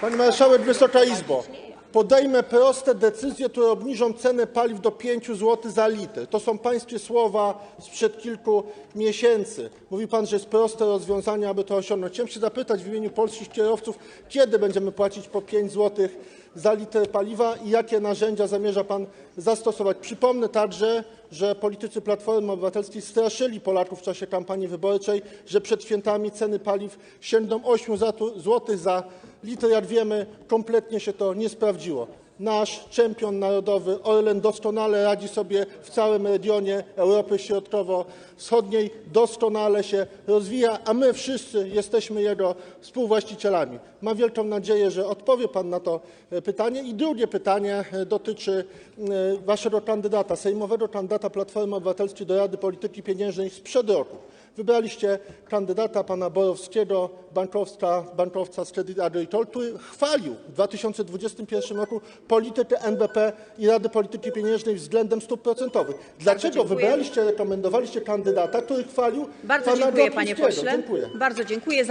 Pani marszałek, Wysoka Izbo, podejmę proste decyzje, które obniżą cenę paliw do 5 zł za litr. To są pańskie słowa sprzed kilku miesięcy. Mówi pan, że jest proste rozwiązanie, aby to osiągnąć. Chciałem się zapytać w imieniu polskich kierowców, kiedy będziemy płacić po 5 zł za litr paliwa i jakie narzędzia zamierza pan zastosować. Przypomnę także, że politycy Platformy Obywatelskiej straszyli Polaków w czasie kampanii wyborczej, że przed świętami ceny paliw sięgną 8 zł za litr. Jak wiemy, kompletnie się to nie sprawdziło. Nasz czempion narodowy Orlen doskonale radzi sobie w całym regionie Europy Środkowo-Wschodniej, doskonale się rozwija, a my wszyscy jesteśmy jego współwłaścicielami. Mam wielką nadzieję, że odpowie pan na to e, pytanie. I drugie pytanie e, dotyczy e, waszego kandydata, sejmowego kandydata Platformy Obywatelskiej do Rady Polityki Pieniężnej sprzed roku. Wybraliście kandydata pana Borowskiego, bankowca, bankowca z Credit Agricole, który chwalił w 2021 roku politykę NBP i Rady Polityki Pieniężnej względem stóp procentowych. Dlaczego wybraliście, rekomendowaliście kandydata, który chwalił Bardzo pana Glapińskiego? Bardzo dziękuję.